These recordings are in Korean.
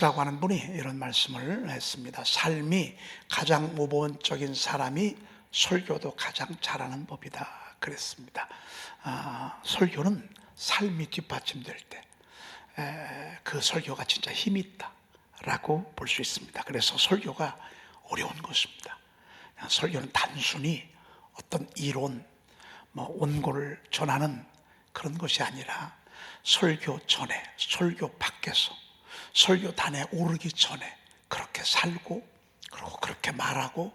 라고 하는 분이 이런 말씀을 했습니다. 삶이 가장 모범적인 사람이 설교도 가장 잘하는 법이다. 그랬습니다. 아, 설교는 삶이 뒷받침될 때, 에, 그 설교가 진짜 힘이 있다라고 볼 수 있습니다. 그래서 설교가 어려운 것입니다. 설교는 단순히 어떤 이론, 뭐 원고를 전하는 그런 것이 아니라 설교 전에, 설교 밖에서, 설교단에 오르기 전에 그렇게 살고, 그리고 그렇게 말하고,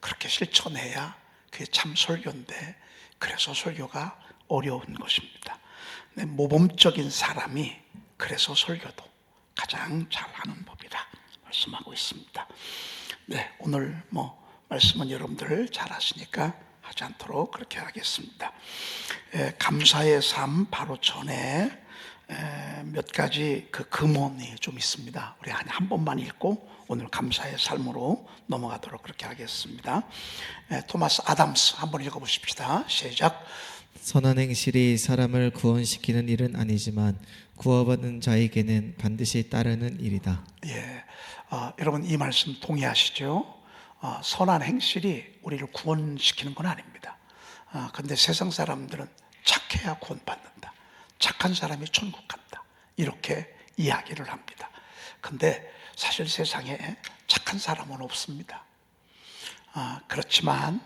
그렇게 실천해야 그게 참 설교인데, 그래서 설교가 어려운 것입니다. 네, 모범적인 사람이 그래서 설교도 가장 잘하는 법이다 말씀하고 있습니다. 네, 오늘 뭐 말씀은 여러분들 잘 아시니까 하지 않도록 그렇게 하겠습니다. 에, 감사의 삶 바로 전에 에, 몇 가지 그 금원이 좀 있습니다. 우리 한, 한 번만 읽고 오늘 감사의 삶으로 넘어가도록 그렇게 하겠습니다. 에, 토마스 아담스 한번 읽어보십시다. 시작. 선한 행실이 사람을 구원시키는 일은 아니지만 구원받은 자에게는 반드시 따르는 일이다. 예, 아, 여러분 이 말씀 동의하시죠? 아, 선한 행실이 우리를 구원시키는 건 아닙니다. 아, 근데 세상 사람들은 착해야 구원받는다. 착한 사람이 천국 간다. 이렇게 이야기를 합니다. 근데 사실 세상에 착한 사람은 없습니다. 아, 그렇지만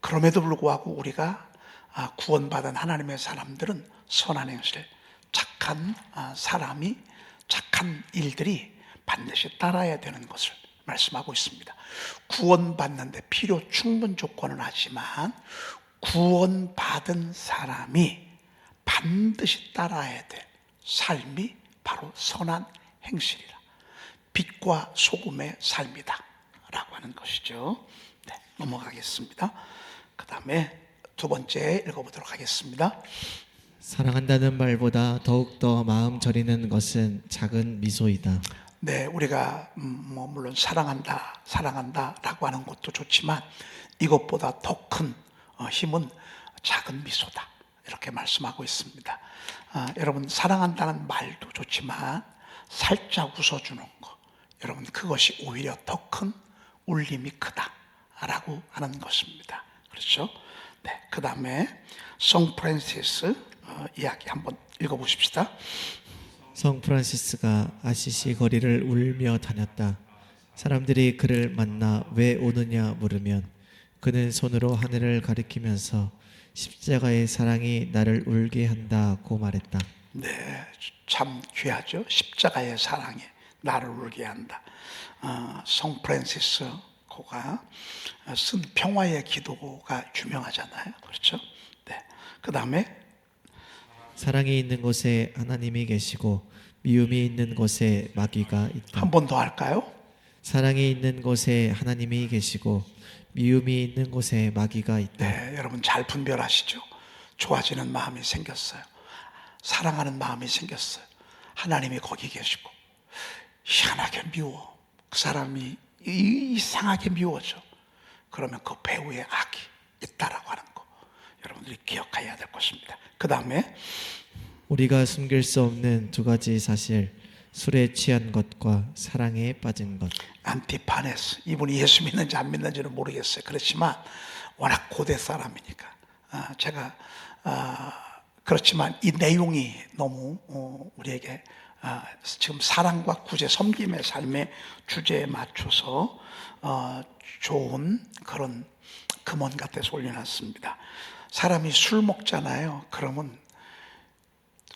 그럼에도 불구하고 우리가 아, 구원받은 하나님의 사람들은 선한 행실, 착한 아, 사람이 착한 일들이 반드시 따라야 되는 것을 말씀하고 있습니다. 구원받는데 필요 충분 조건은 하지만 구원받은 사람이 반드시 따라야 될 삶이 바로 선한 행실이라. 빛과 소금의 삶이다. 라고 하는 것이죠. 네, 넘어가겠습니다. 그 다음에 두 번째 읽어보도록 하겠습니다. 사랑한다는 말보다 더욱더 마음 저리는 것은 작은 미소이다. 네, 우리가 음, 뭐 물론 사랑한다, 사랑한다라고 하는 것도 좋지만 이것보다 더큰 어, 힘은 작은 미소다. 이렇게 말씀하고 있습니다. 아, 여러분 사랑한다는 말도 좋지만 살짝 웃어주는 거, 여러분 그것이 오히려 더 큰 울림이 크다라고 하는 것입니다. 그렇죠? 네, 그 다음에 성 프란시스 어, 이야기 한번 읽어보십시다. 성 프란시스가 아시시 거리를 울며 다녔다. 사람들이 그를 만나 왜 오느냐 물으면 그는 손으로 하늘을 가리키면서 십자가의 사랑이 나를 울게 한다고 말했다. 네, 참 귀하죠. 십자가의 사랑이 나를 울게 한다. 어, 성 프란시스 고가 쓴 평화의 기도가 유명하잖아요. 그렇죠? 네. 그 다음에 사랑이 있는 곳에 하나님이 계시고 미움이 있는 곳에 마귀가 있다. 한 번 더 할까요? 사랑이 있는 곳에 하나님이 계시고 미움이 있는 곳에 마귀가 있다. 네, 여러분 잘 분별하시죠. 좋아지는 마음이 생겼어요. 사랑하는 마음이 생겼어요. 하나님이 거기 계시고 희한하게 미워. 그 사람이 이- 이상하게 미워져. 그러면 그 배후에 악이 있다라고 하는 거 여러분들이 기억해야 될 것입니다. 그 다음에 우리가 숨길 수 없는 두 가지 사실 술에 취한 것과 사랑에 빠진 것. 안티파네스 이분이 예수 믿는지 안 믿는지는 모르겠어요. 그렇지만 워낙 고대 사람이니까 아, 제가 아, 그렇지만 이 내용이 너무 어, 우리에게 아, 지금 사랑과 구제 섬김의 삶의 주제에 맞춰서 어, 좋은 그런 금원 같아서 올려놨습니다. 사람이 술 먹잖아요. 그러면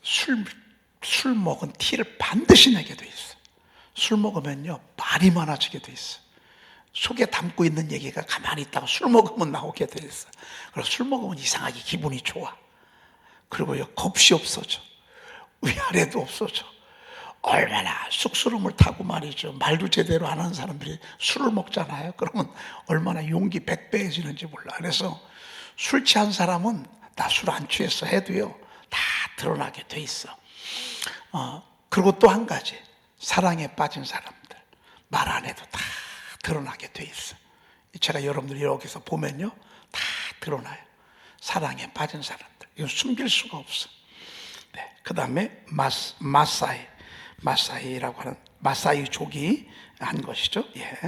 술, 술 먹은 티를 반드시 내게 돼 있어. 술 먹으면요, 말이 많아지게 돼 있어. 속에 담고 있는 얘기가 가만히 있다가 술 먹으면 나오게 돼 있어. 그래서 술 먹으면 이상하게 기분이 좋아. 그리고요, 겁이 없어져. 위아래도 없어져. 얼마나 쑥스러움을 타고 말이죠. 말도 제대로 안 하는 사람들이 술을 먹잖아요. 그러면 얼마나 용기 백배해지는지 몰라. 그래서 술 취한 사람은 나 술 안 취했어 해도요, 다 드러나게 돼 있어. 어, 그리고 또 한 가지. 사랑에 빠진 사람들. 말 안 해도 다 드러나게 돼 있어. 제가 여러분들 여기서 보면요. 다 드러나요. 사랑에 빠진 사람들. 이건 숨길 수가 없어. 네. 그 다음에 마스, 마사이. 마사이라고 하는 마사이족이 한 것이죠. 예.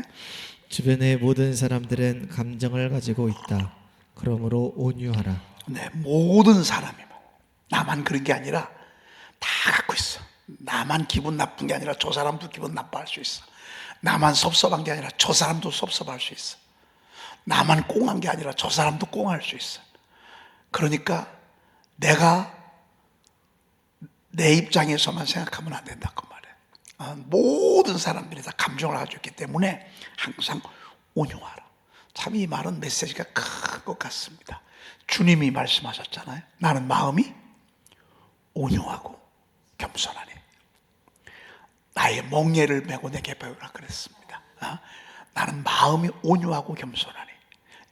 주변의 모든 사람들은 감정을 가지고 있다. 그러므로 온유하라. 네, 모든 사람이 뭐 나만 그런 게 아니라 다 갖고 있어. 나만 기분 나쁜 게 아니라 저 사람도 기분 나빠할 수 있어. 나만 섭섭한 게 아니라 저 사람도 섭섭할 수 있어. 나만 꽁한 게 아니라 저 사람도 꽁할 수 있어. 그러니까 내가 내 입장에서만 생각하면 안 된다 그 말이에요. 아, 모든 사람들이 다 감정을 가지고 있기 때문에 항상 온유하라. 참 이 말은 메시지가 큰 것 같습니다. 주님이 말씀하셨잖아요. 나는 마음이 온유하고 겸손하니 나의 멍에를 메고 내게 배우라 그랬습니다. 아, 나는 마음이 온유하고 겸손하니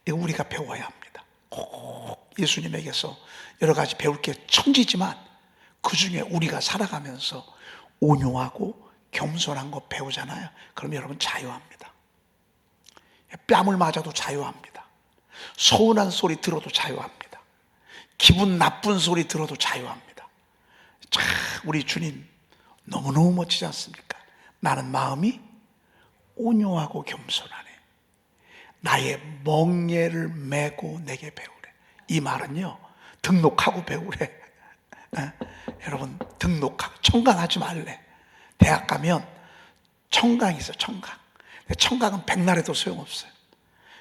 이거 우리가 배워야 합니다. 꼭 예수님에게서 여러 가지 배울 게 천지지만 그 중에 우리가 살아가면서 온유하고 겸손한 거 배우잖아요. 그럼 여러분 자유합니다. 뺨을 맞아도 자유합니다. 서운한 소리 들어도 자유합니다. 기분 나쁜 소리 들어도 자유합니다. 참 우리 주님 너무너무 멋지지 않습니까? 나는 마음이 온유하고 겸손하네. 나의 멍에를 메고 내게 배우래. 이 말은요, 등록하고 배우래. 에? 여러분, 등록하고, 청강하지 말래. 대학 가면 청강이 있어, 청강. 청강은 백날 해도 소용없어요.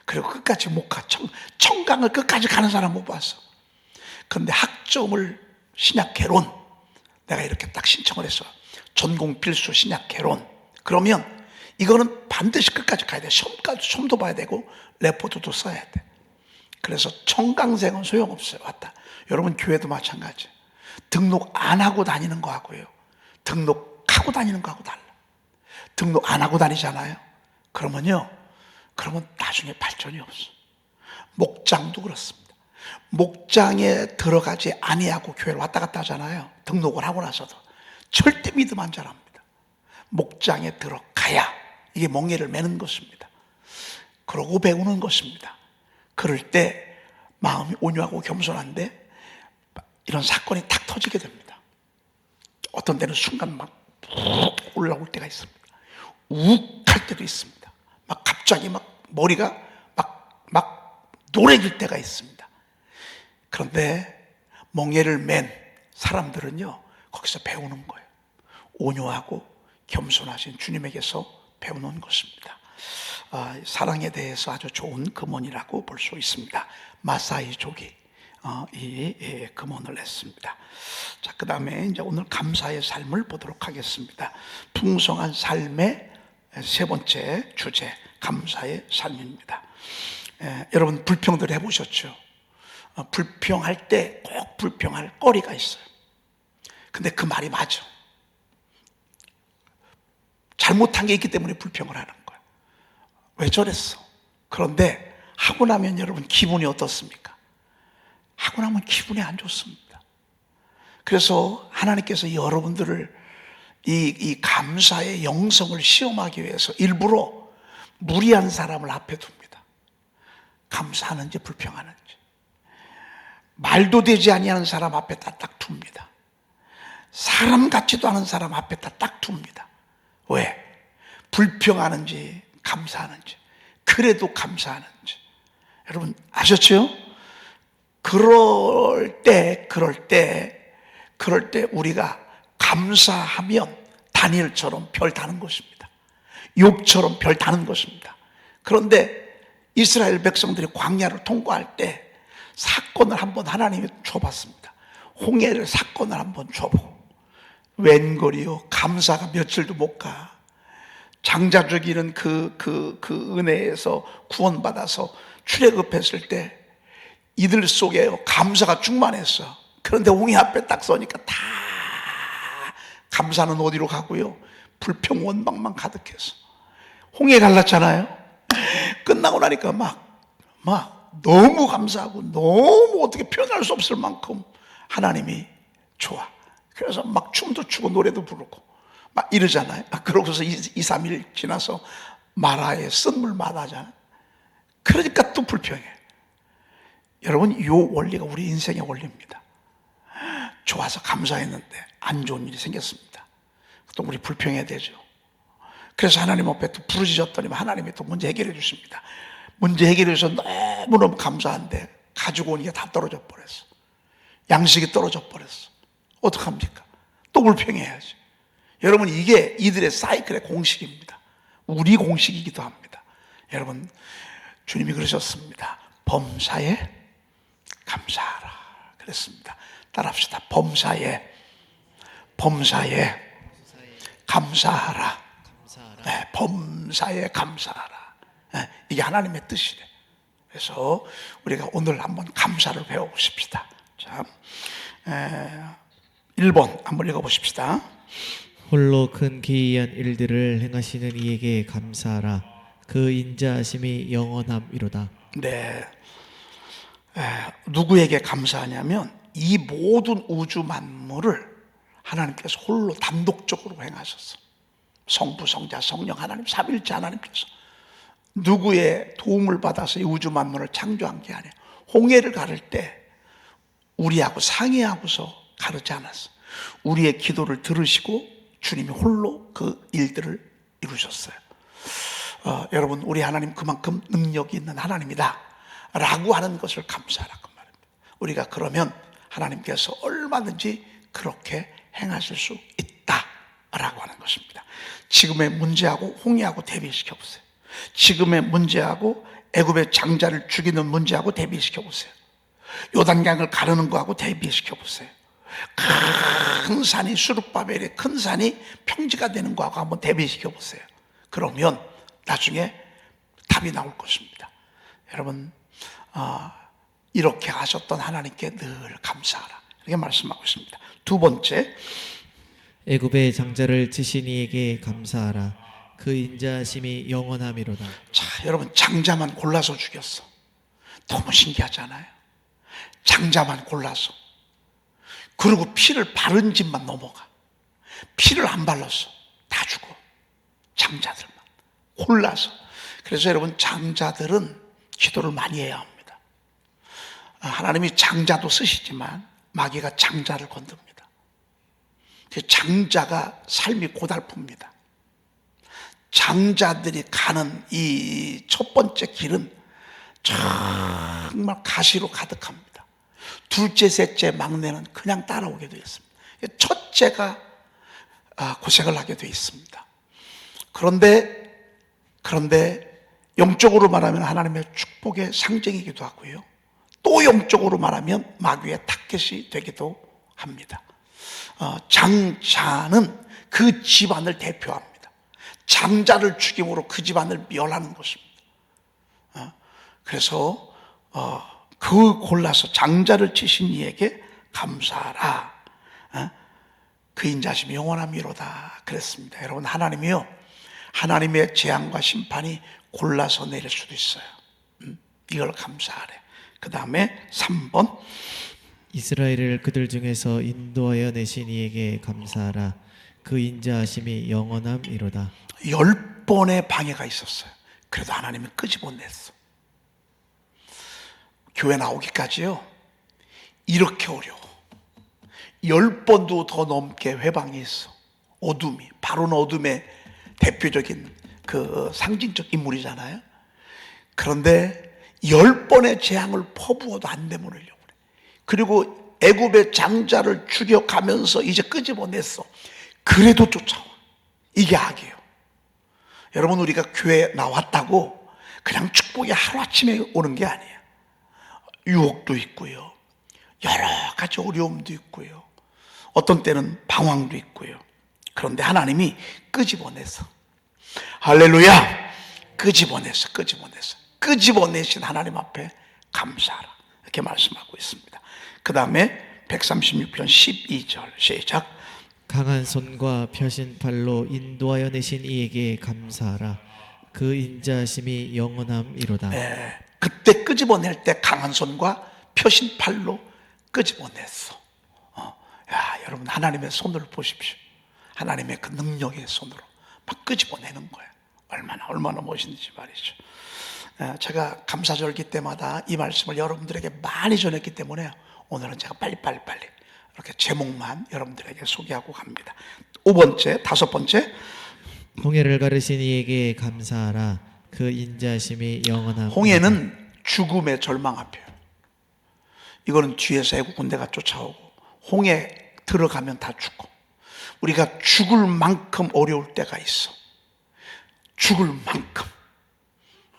그리고 끝까지 못 가. 청, 청강을 끝까지 가는 사람 못 봤어. 그런데 학점을 신약 개론, 내가 이렇게 딱 신청을 했어. 전공 필수 신약 개론. 그러면 이거는 반드시 끝까지 가야 돼. 시험까지 시험도 봐야 되고 레포트도 써야 돼. 그래서 청강생은 소용없어요. 왔다. 여러분 교회도 마찬가지. 등록 안 하고 다니는 거하고요. 등록하고 다니는 거하고 달라. 등록 안 하고 다니잖아요. 그러면요. 그러면 나중에 발전이 없어. 목장도 그렇습니다. 목장에 들어가지 아니하고 교회를 왔다 갔다 하잖아요. 등록을 하고 나서도 절대 믿음 안 자랍니다. 목장에 들어가야 이게 멍에를 매는 것입니다. 그러고 배우는 것입니다. 그럴 때 마음이 온유하고 겸손한데 이런 사건이 탁 터지게 됩니다. 어떤 때는 순간 막 올라올 때가 있습니다. 욱 할 때도 있습니다. 막 갑자기 막 머리가 막, 막 노래질 때가 있습니다. 그런데 멍에를 맨 사람들은요, 거기서 배우는 거예요. 온유하고 겸손하신 주님에게서 배우는 것입니다. 아, 사랑에 대해서 아주 좋은 금원이라고 볼 수 있습니다. 마사이족이 어, 이 예, 금원을 했습니다. 자, 그 다음에 이제 오늘 감사의 삶을 보도록 하겠습니다. 풍성한 삶의 세 번째 주제, 감사의 삶입니다. 예, 여러분 불평들 해보셨죠? 어, 불평할 때 꼭 불평할 거리가 있어요. 근데 그 말이 맞아. 잘못한 게 있기 때문에 불평을 하는 거야. 왜 저랬어? 그런데 하고 나면 여러분 기분이 어떻습니까? 하고 나면 기분이 안 좋습니다. 그래서 하나님께서 여러분들을 이, 이 감사의 영성을 시험하기 위해서 일부러 무리한 사람을 앞에 둡니다. 감사하는지 불평하는지. 말도 되지 아니하는 사람 앞에다 딱 둡니다. 사람 같지도 않은 사람 앞에다 딱 둡니다. 왜? 불평하는지 감사하는지 그래도 감사하는지 여러분 아셨죠? 그럴 때 그럴 때 그럴 때 우리가 감사하면 다니엘처럼 별 다는 것입니다. 욥처럼 별 다는 것입니다. 그런데 이스라엘 백성들이 광야를 통과할 때 사건을 한번 하나님이 줘봤습니다. 홍해를 사건을 한번 줘보고 웬거리요 감사가 며칠도 못 가. 장자 죽이는 그, 그, 그 은혜에서 구원받아서 출애굽했을 때 이들 속에 감사가 충만했어. 그런데 홍해 앞에 딱 서니까 다 감사는 어디로 가고요? 불평 원망만 가득해서. 홍해 갈랐잖아요. 끝나고 나니까 막, 막 너무 감사하고 너무 어떻게 표현할 수 없을 만큼 하나님이 좋아. 그래서 막 춤도 추고 노래도 부르고 막 이러잖아요. 아, 그러고서 2, 3일 지나서 마라에 쓴물 마다잖아요. 그러니까 또 불평해. 여러분, 이 원리가 우리 인생의 원리입니다. 좋아서 감사했는데 안 좋은 일이 생겼습니다. 또 우리 불평해야 되죠. 그래서 하나님 앞에 또 부르짖었더니 하나님이 또 문제 해결해 주십니다. 문제 해결해 주셔서 너무너무 감사한데 가지고 온게다 떨어져 버렸어. 양식이 떨어져 버렸어. 어떡합니까? 또 불평해야지. 여러분 이게 이들의 사이클의 공식입니다. 우리 공식이기도 합니다. 여러분 주님이 그러셨습니다. 범사에 감사하라. 그랬습니다. 따라합시다. 범사에 범사에 감사하라. 감사하라. 네, 범사에 감사하라. 네, 이게 하나님의 뜻이래. 그래서 우리가 오늘 한번 감사를 배워보십시다. 자, 에, 1번 한번 읽어보십시다. 홀로 큰 기이한 일들을 행하시는 이에게 감사하라. 그 인자하심이 영원함이로다. 네. 에, 누구에게 감사하냐면 이 모든 우주 만물을 하나님께서 홀로 단독적으로 행하셨어. 성부, 성자, 성령 하나님, 삼일째 하나님께서 누구의 도움을 받아서 이 우주 만물을 창조한 게 아니에요. 홍해를 가를 때 우리하고 상의하고서 가르지 않았어. 우리의 기도를 들으시고 주님이 홀로 그 일들을 이루셨어요. 어, 여러분 우리 하나님 그만큼 능력이 있는 하나님이다 라고 하는 것을 감사하라고 말합니다 우리가 그러면 하나님께서 얼마든지 그렇게 행하실 수 있다 라고 하는 것입니다 지금의 문제하고 홍해하고 대비시켜 보세요 지금의 문제하고 애굽의 장자를 죽이는 문제하고 대비시켜 보세요 요단강을 가르는 거하고 대비시켜 보세요 큰 산이 수르바벨의 큰 산이 평지가 되는 거하고 한번 대비시켜 보세요. 그러면 나중에 답이 나올 것입니다. 여러분 아, 이렇게 하셨던 하나님께 늘 감사하라 이렇게 말씀하고 있습니다. 두 번째 애굽의 장자를 치신 이에게 감사하라. 그 인자하심이 영원함이로다. 자 여러분 장자만 골라서 죽였어. 너무 신기하잖아요. 장자만 골라서 그리고 피를 바른 집만 넘어가. 피를 안 발랐어. 다 죽어. 장자들만. 골라서. 그래서 여러분, 장자들은 기도를 많이 해야 합니다. 아, 하나님이 장자도 쓰시지만 마귀가 장자를 건듭니다. 그 장자가 삶이 고달픕니다. 장자들이 가는 이 첫 번째 길은 정말 가시로 가득합니다. 둘째, 셋째, 막내는 그냥 따라오게 되어 있습니다. 첫째가 아, 고생을 하게 되어 있습니다. 그런데, 그런데 영적으로 말하면 하나님의 축복의 상징이기도 하고요. 또 영적으로 말하면 마귀의 타켓이 되기도 합니다. 어, 장자는 그 집안을 대표합니다. 장자를 죽임으로 그 집안을 멸하는 것입니다. 어, 그래서 어, 그 골라서 장자를 치신 이에게 감사하라. 어? 그 인자심이 영원함이로다. 그랬습니다. 여러분 하나님이요. 하나님의 재앙과 심판이 골라서 내릴 수도 있어요. 음, 이걸 감사하래. 그 다음에 3번 이스라엘을 그들 중에서 인도하여 내신 이에게 감사하라. 그 인자하심이 영원함이로다. 열 번의 방해가 있었어요. 그래도 하나님이 끄집어냈어. 교회 나오기까지요. 이렇게 어려워. 열 번도 더 넘게 회방이 있어. 어둠이. 바로는 어둠의 대표적인 그 상징적 인물이잖아요. 그런데 열 번의 재앙을 퍼부어도 안 되물으려고 그래. 그리고 애굽의 장자를 죽여가면서 이제 끄집어냈어. 그래도 쫓아와. 이게 악이에요. 여러분 우리가 교회 나왔다고 그냥 축복이 하루아침에 오는 게 아니에요. 유혹도 있고요. 여러 가지 어려움도 있고요. 어떤 때는 방황도 있고요. 그런데 하나님이 끄집어내서 할렐루야 끄집어내서 끄집어내서 끄집어내신 하나님 앞에 감사하라 이렇게 말씀하고 있습니다. 그 다음에 136편 12절 시작 강한 손과 펴신 팔로 인도하여 내신 이에게 감사하라. 그 인자하심이 영원함이로다. 예, 그때 끄집어낼 때 강한 손과 펴신 팔로 끄집어냈어. 어, 야, 여러분 하나님의 손을 보십시오. 하나님의 그 능력의 손으로 막 끄집어내는 거예요. 얼마나 얼마나 멋있는지 말이죠. 예, 제가 감사절기 때마다 이 말씀을 여러분들에게 많이 전했기 때문에 오늘은 제가 빨리 빨리 빨리 이렇게 제목만 여러분들에게 소개하고 갑니다. 5번째, 다섯 번째 홍해를 가르신 이에게 감사하라 그 인자심이 영원함 홍해는 죽음의 절망 앞이에요. 이거는 뒤에서 애국 군대가 쫓아오고 홍해 들어가면 다 죽고 우리가 죽을 만큼 어려울 때가 있어. 죽을 만큼.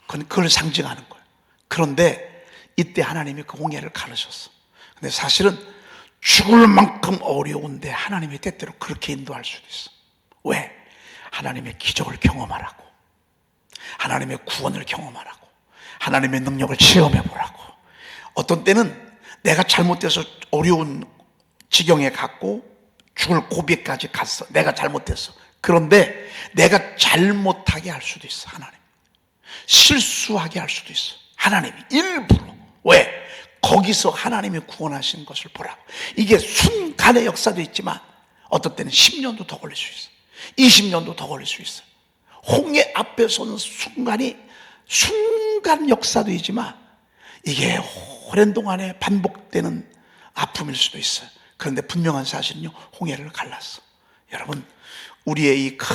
그건 그걸 상징하는 거예요. 그런데 이때 하나님이 그 홍해를 가르셨어. 근데 사실은 죽을 만큼 어려운데 하나님이 때때로 그렇게 인도할 수도 있어. 왜? 하나님의 기적을 경험하라고. 하나님의 구원을 경험하라고. 하나님의 능력을 체험해 보라고. 어떤 때는 내가 잘못돼서 어려운 지경에 갔고 죽을 고비까지 갔어. 내가 잘못됐어. 그런데 내가 잘못하게 할 수도 있어. 하나님. 실수하게 할 수도 있어. 하나님이 일부러. 왜? 거기서 하나님이 구원하신 것을 보라고. 이게 순간의 역사도 있지만 어떤 때는 10년도 더 걸릴 수 있어. 20년도 더 걸릴 수 있어. 홍해 앞에 서는 순간이 순간 역사도 있지만 이게 오랜 동안에 반복되는 아픔일 수도 있어요. 그런데 분명한 사실은요, 홍해를 갈랐어. 여러분, 우리의 이 큰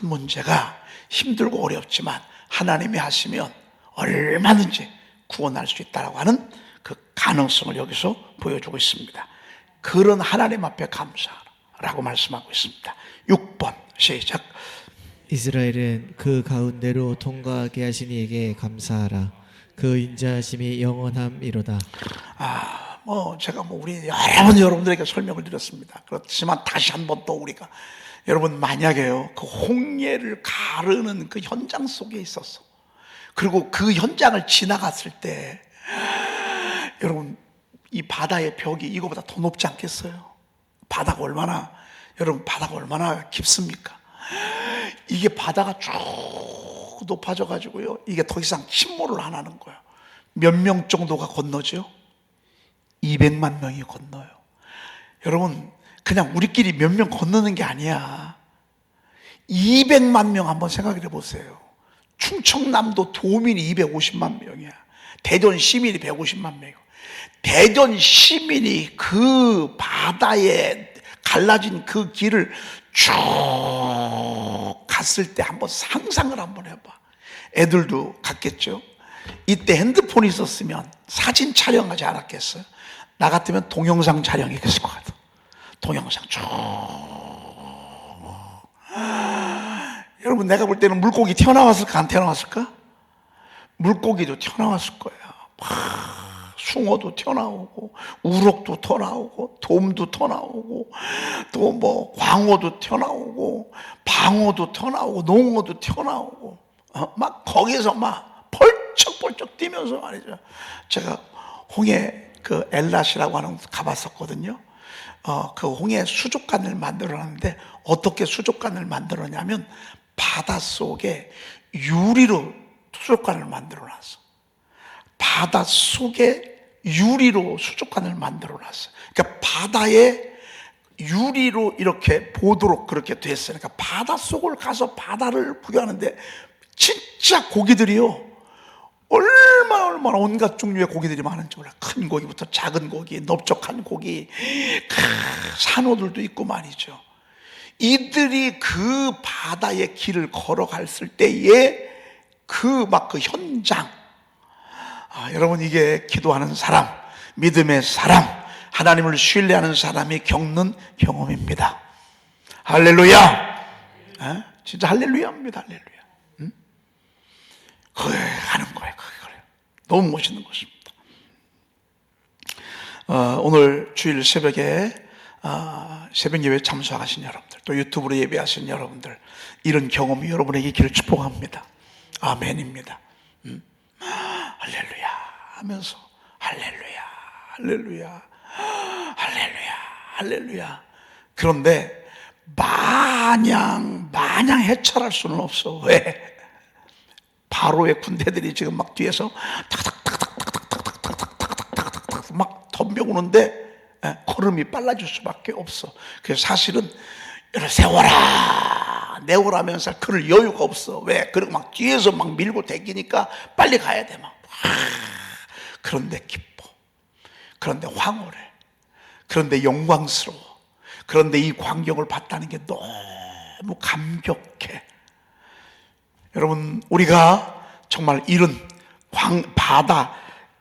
문제가 힘들고 어렵지만 하나님이 하시면 얼마든지 구원할 수 있다라고 하는 그 가능성을 여기서 보여주고 있습니다. 그런 하나님 앞에 감사하라고 말씀하고 있습니다. 6번 시작. 이스라엘은 그 가운데로 통과하게 하신 이에게 감사하라 그 인자심이 영원함이로다 아, 뭐 제가 뭐 우리 여러 번 여러분들에게 설명을 드렸습니다. 그렇지만 다시 한 번 또 우리가 여러분 만약에요 그 홍해를 가르는 그 현장 속에 있었어. 그리고 그 현장을 지나갔을 때 여러분 이 바다의 벽이 이거보다 더 높지 않겠어요? 바다가 얼마나 여러분 바다가 얼마나 깊습니까? 이게 바다가 쭉 높아져 가지고요. 이게 더 이상 침몰을 안 하는 거예요. 몇 명 정도가 건너죠? 200만 명이 건너요. 여러분, 그냥 우리끼리 몇 명 건너는 게 아니야. 200만 명 한번 생각해 보세요. 충청남도 도민이 250만 명이야. 대전 시민이 150만 명이고. 대전 시민이 그 바다에 갈라진 그 길을 쭉 갔을 때 한번 상상을 한번 해봐. 애들도 갔겠죠. 이때 핸드폰이 있었으면 사진 촬영하지 않았겠어요? 나 같으면 동영상 촬영했을 것 같아. 동영상 쭉. 여러분, 내가 볼 때는 물고기 튀어나왔을까, 안 튀어나왔을까? 물고기도 튀어나왔을. 막 숭어도 튀어나오고, 우럭도 튀어나오고, 돔도 튀어나오고, 또 뭐, 광어도 튀어나오고, 방어도 튀어나오고, 농어도 튀어나오고, 어? 막 거기서 막 펄쩍펄쩍 뛰면서 말이죠. 제가 홍해 그 엘라시라고 하는 곳 가봤었거든요. 어, 그 홍해 수족관을 만들어놨는데 어떻게 수족관을 만들었냐면 바닷속에 유리로 수족관을 만들어놨어. 바닷속에 유리로 수족관을 만들어 놨어. 그러니까 바다에 유리로 이렇게 보도록 그렇게 됐어요. 그러니까 바닷속을 가서 바다를 구경하는데 진짜 고기들이요. 얼마나 얼마나 온갖 종류의 고기들이 많은지 몰라. 큰 고기부터 작은 고기, 넓적한 고기, 크, 산호들도 있고 말이죠. 이들이 그 바다의 길을 걸어갔을 때에 그 막 그 현장. 아, 여러분 이게 기도하는 사람, 믿음의 사람, 하나님을 신뢰하는 사람이 겪는 경험입니다. 할렐루야. 에? 진짜 할렐루야입니다. 할렐루야. 그게 하는 거예요. 그게 너무 멋있는 것입니다. 어, 오늘 주일 새벽에 어, 새벽 예배 참석하신 여러분들, 또 유튜브로 예배하신 여러분들, 이런 경험이 여러분에게 길을 축복합니다. 아멘입니다. 음? 할렐루야 하면서 할렐루야, 할렐루야, 할렐루야, 할렐루야. 그런데 마냥 마냥 해찰할 수는 없어. 왜? 바로의 군대들이 지금 막 뒤에서 탁탁탁탁탁탁탁탁탁탁탁탁탁 막 덤벼오는데 예, 걸음이 빨라질 수밖에 없어. 그래서 사실은 이를 세워라 내오라면서 그럴 여유가 없어. 왜? 그리고 막 뒤에서 막 밀고 대기니까 빨리 가야 돼 막. 그런데 기뻐. 그런데 황홀해. 그런데 영광스러워. 그런데 이 광경을 봤다는 게 너무 감격해. 여러분, 우리가 정말 이런 광, 바다,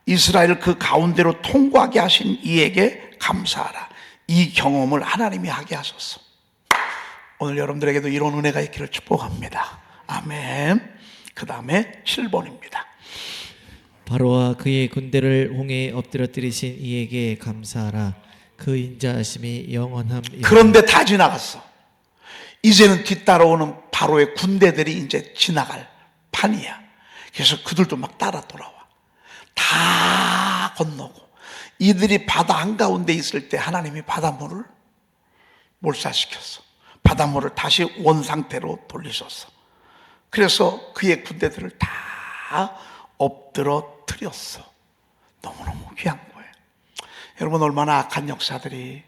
이스라엘 그 가운데로 통과하게 하신 이에게 감사하라. 이 경험을 하나님이 하게 하셨어. 오늘 여러분들에게도 이런 은혜가 있기를 축복합니다. 아멘. 그 다음에 7번입니다. 바로와 그의 군대를 홍해에 엎드려뜨리신 이에게 감사하라. 그 인자하심이 영원함이라. 그런데 다 지나갔어. 이제는 뒤따라오는 바로의 군대들이 이제 지나갈 판이야. 그래서 그들도 막 따라 돌아와. 다 건너고. 이들이 바다 한가운데 있을 때 하나님이 바닷물을 몰살시켰어. 바닷물을 다시 원 상태로 돌리셨어. 그래서 그의 군대들을 다 엎드 러뜨렸어. 너무너무 귀한 거예요. 여러분 얼마나 악한 역사들이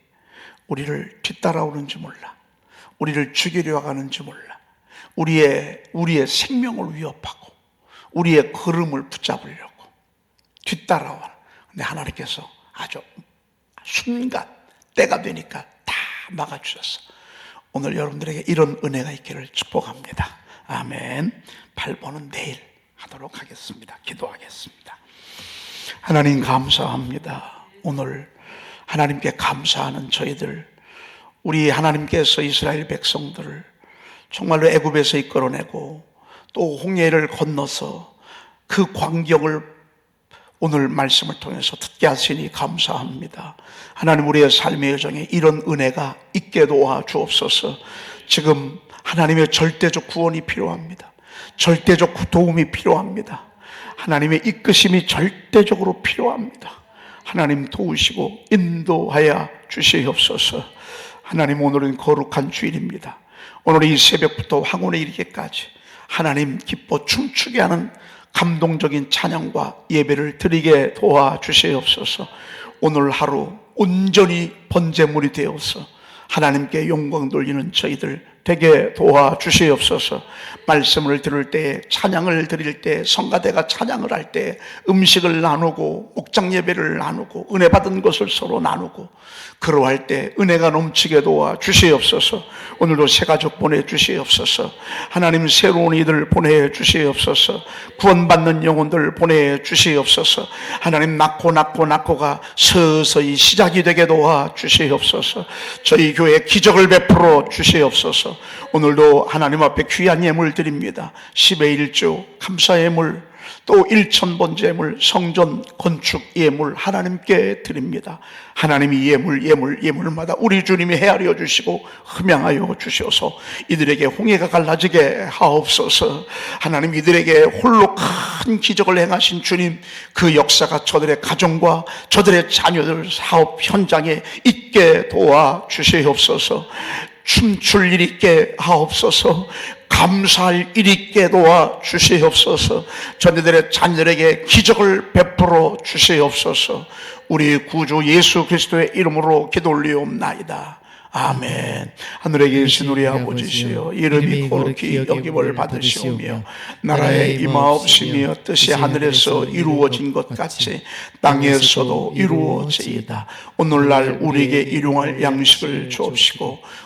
우리를 뒤따라오는지 몰라. 우리를 죽이려 하는지 몰라. 우리의 우리의 생명을 위협하고 우리의 걸음을 붙잡으려고 뒤따라와. 근데 하나님께서 아주 순간 때가 되니까 다 막아주셨어. 오늘 여러분들에게 이런 은혜가 있기를 축복합니다. 아멘. 8번은 내일 하도록 하겠습니다. 기도하겠습니다. 하나님 감사합니다. 오늘 하나님께 감사하는 저희들 우리 하나님께서 이스라엘 백성들을 정말로 애굽에서 이끌어내고 또 홍해를 건너서 그 광경을 오늘 말씀을 통해서 듣게 하시니 감사합니다. 하나님 우리의 삶의 여정에 이런 은혜가 있게 도와 주옵소서. 지금 하나님의 절대적 구원이 필요합니다. 절대적 도움이 필요합니다. 하나님의 이끄심이 절대적으로 필요합니다. 하나님 도우시고 인도하여 주시옵소서. 하나님 오늘은 거룩한 주일입니다. 오늘 이 새벽부터 황혼에 이르기까지 하나님 기뻐 춤추게 하는 감동적인 찬양과 예배를 드리게 도와 주시옵소서. 오늘 하루 온전히 번제물이 되어서 하나님께 영광 돌리는 저희들 되게 도와 주시옵소서. 말씀을 들을 때, 찬양을 드릴 때, 성가대가 찬양을 할 때, 음식을 나누고, 목장 예배를 나누고, 은혜 받은 것을 서로 나누고, 그러할 때 은혜가 넘치게 도와 주시옵소서. 오늘도 새 가족 보내 주시옵소서. 하나님 새로운 이들 보내 주시옵소서. 구원받는 영혼들 보내 주시옵소서. 하나님 낳고 낳고 낳고가 서서히 시작이 되게 도와 주시옵소서. 저희 교회 기적을 베풀어 주시옵소서. 오늘도 하나님 앞에 귀한 예물 드립니다. 10의 1조 감사 예물 또 일천번 제물 성전 건축 예물 하나님께 드립니다. 하나님이 예물 예물 예물마다 우리 주님이 헤아려 주시고 흠양하여 주셔서 이들에게 홍해가 갈라지게 하옵소서. 하나님 이들에게 홀로 큰 기적을 행하신 주님 그 역사가 저들의 가정과 저들의 자녀들 사업 현장에 있게 도와 주시옵소서. 춤출 일 있게 하옵소서. 감사할 일 있게 도와 주시옵소서. 저희들의 자녀들에게 기적을 베풀어 주시옵소서. 우리 구주 예수 그리스도의 이름으로 기도 올리옵나이다. 아멘. 하늘에 계신 우리 아버지시여 이름이 거룩히 여김을 받으시오며 나라의 임하옵시며 뜻이 하늘에서 이루어진 것 같이 땅에서도 이루어지이다. 오늘날 우리에게 일용할 양식을 주옵시고